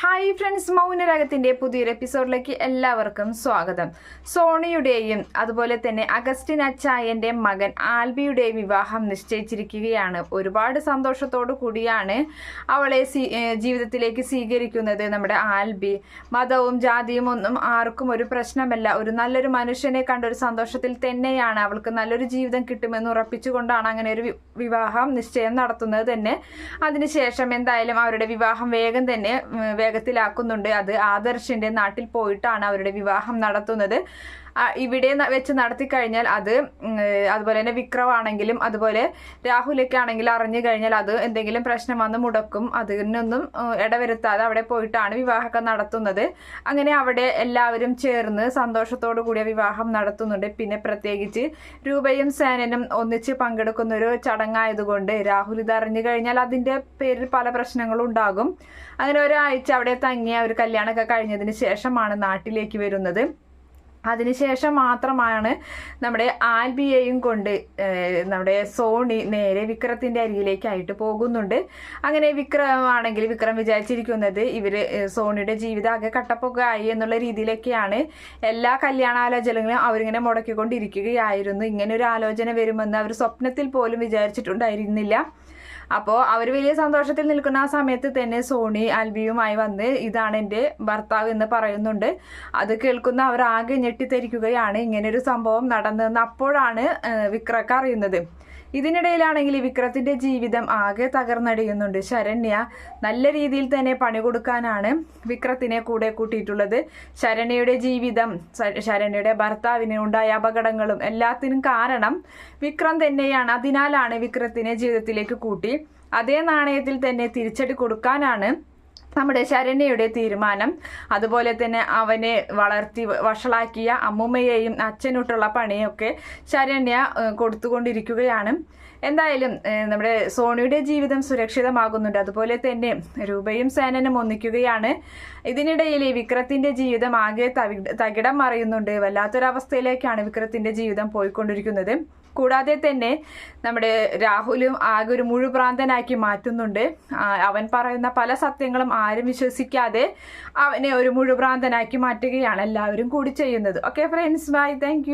Hi friends മൗനരാഗത്തിന്റെ പുതിയൊരു എപ്പിസോഡിലേക്ക് എല്ലാവർക്കും സ്വാഗതം. സോണിയുടെയും അതുപോലെ തന്നെ അഗസ്റ്റിൻ അച്ചായന്റെ മകൻ ആൽബിയുടെയും വിവാഹം നിശ്ചയിച്ചിരിക്കുകയാണ്. ഒരുപാട് സന്തോഷത്തോടു കൂടിയാണ് അവളെ ജീവിതത്തിലേക്ക് സ്വീകരിക്കുന്നത് നമ്മുടെ ആൽബി. മതവും ജാതിയും ഒന്നും ആർക്കും ഒരു പ്രശ്നമല്ല. ഒരു നല്ലൊരു മനുഷ്യനെ കണ്ട ഒരു സന്തോഷത്തിൽ തന്നെയാണ് അവൾക്ക് നല്ലൊരു ജീവിതം കിട്ടുമെന്ന് ഉറപ്പിച്ചുകൊണ്ടാണ് അങ്ങനെ ഒരു വിവാഹം നിശ്ചയം നടത്തുന്നത് തന്നെ. അതിനുശേഷം എന്തായാലും അവരുടെ വിവാഹം വേഗം തന്നെ വേഗത്തിലാക്കുന്നുണ്ട് അത് ആദർശിന്റെ നാട്ടിൽ പോയിട്ടാണ് അവരുടെ വിവാഹം നടത്തുന്നത്. ഇവിടെ വെച്ച് നടത്തി കഴിഞ്ഞാൽ അത് അതുപോലെ തന്നെ വിക്രമാണെങ്കിലും അതുപോലെ രാഹുലൊക്കെ ആണെങ്കിലും അറിഞ്ഞു കഴിഞ്ഞാൽ അത് എന്തെങ്കിലും പ്രശ്നം വന്ന് മുടക്കും. അതിനൊന്നും ഇടവരുത്താതെ അവിടെ പോയിട്ടാണ് വിവാഹമൊക്കെ നടത്തുന്നത്. അങ്ങനെ അവിടെ എല്ലാവരും ചേർന്ന് സന്തോഷത്തോടു കൂടിയ വിവാഹം നടത്തുന്നുണ്ട്. പിന്നെ പ്രത്യേകിച്ച് രൂപയും സേനനും ഒന്നിച്ച് പങ്കെടുക്കുന്ന ഒരു ചടങ്ങായതുകൊണ്ട് രാഹുൽ ഇത് അറിഞ്ഞു കഴിഞ്ഞാൽ അതിന്റെ പേരിൽ പല പ്രശ്നങ്ങളും ഉണ്ടാകും. അങ്ങനെ ഒരാഴ്ച അവിടെ തങ്ങിയ ഒരു കല്യാണമൊക്കെ കഴിഞ്ഞതിന് ശേഷമാണ് നാട്ടിലേക്ക് വരുന്നത്. അതിനുശേഷം മാത്രമാണ് നമ്മുടെ ആൽബിയെയും കൊണ്ട് നമ്മുടെ സോണി നേരെ വിക്രത്തിന്റെ അരികിലേക്കായിട്ട് പോകുന്നുണ്ട്. അങ്ങനെ വിക്രമാണെങ്കിൽ വിക്രം വിചാരിച്ചിരിക്കുന്നത് ഇവർ സോണിയുടെ ജീവിതം ആകെ കട്ടപ്പൊക്കായി എന്നുള്ള രീതിയിലൊക്കെയാണ്. എല്ലാ കല്യാണാലോചനകളും അവരിങ്ങനെ മുടക്കിക്കൊണ്ടിരിക്കുകയായിരുന്നു. ഇങ്ങനെ ഒരു ആലോചന വരുമെന്ന് അവർ സ്വപ്നത്തിൽ പോലും വിചാരിച്ചിട്ടുണ്ടായിരുന്നില്ല. അപ്പോൾ അവർ വലിയ സന്തോഷത്തിൽ നിൽക്കുന്ന ആ സമയത്ത് തന്നെ സോണി അൽബിയുമായി വന്ന് ഇതാണ് എന്റെ ഭർത്താവ് എന്ന് പറയുന്നുണ്ട്. അത് കേൾക്കുന്ന അവർ ആകെ ഞെട്ടിത്തരിക്കുകയാണ്. ഇങ്ങനൊരു സംഭവം നടന്നതെന്ന് അപ്പോഴാണ് വിക്രക്ക് അറിയുന്നത്. ഇതിനിടയിലാണെങ്കിൽ ഈ വിക്രത്തിന്റെ ജീവിതം ആകെ തകർന്നടിയുന്നുണ്ട്. ശരണ്യ നല്ല രീതിയിൽ തന്നെ പണി കൊടുക്കാനാണ് വിക്രത്തിനെ കൂടെ കൂട്ടിയിട്ടുള്ളത്. ശരണ്യയുടെ ജീവിതം ശരണ്യയുടെ ഭർത്താവിന് ഉണ്ടായ അപകടങ്ങളും എല്ലാത്തിനും കാരണം വിക്രം തന്നെയാണ്. അതിനാലാണ് വിക്രത്തിനെ ജീവിതത്തിലേക്ക് കൂട്ടി അതേ നാണയത്തിൽ തന്നെ തിരിച്ചടി കൊടുക്കാനാണ് നമ്മുടെ ശരണ്യയുടെ തീരുമാനം. അതുപോലെ തന്നെ അവനെ വളർത്തി വഷളാക്കിയ അമ്മുമ്മയെയും അച്ഛനോട്ടുള്ള പണിയൊക്കെ ശരണ്യ കൊടുത്തുകൊണ്ടിരിക്കുകയാണ്. എന്തായാലും നമ്മുടെ സോണിയുടെ ജീവിതം സുരക്ഷിതമാകുന്നുണ്ട്. അതുപോലെ തന്നെ രൂപയും സേനനും ഒന്നിക്കുകയാണ്. ഇതിനിടയിൽ വിക്രത്തിന്റെ ജീവിതം ആകെ തകിടം മറിയുന്നുണ്ട്. വല്ലാത്തൊരവസ്ഥയിലേക്കാണ് വിക്രത്തിന്റെ ജീവിതം പോയിക്കൊണ്ടിരിക്കുന്നത്. കൂടാതെ തന്നെ നമ്മുടെ രാഹുലും ആകെ ഒരു മുഴുപ്രാന്തനാക്കി മാറ്റുന്നുണ്ട്. അവൻ പറയുന്ന പല സത്യങ്ങളും ആരും വിശ്വസിക്കാതെ അവനെ ഒരു മുഴുഭ്രാന്തനാക്കി മാറ്റുകയാണ് എല്ലാവരും കൂടി ചെയ്യുന്നത്. Okay friends bye thank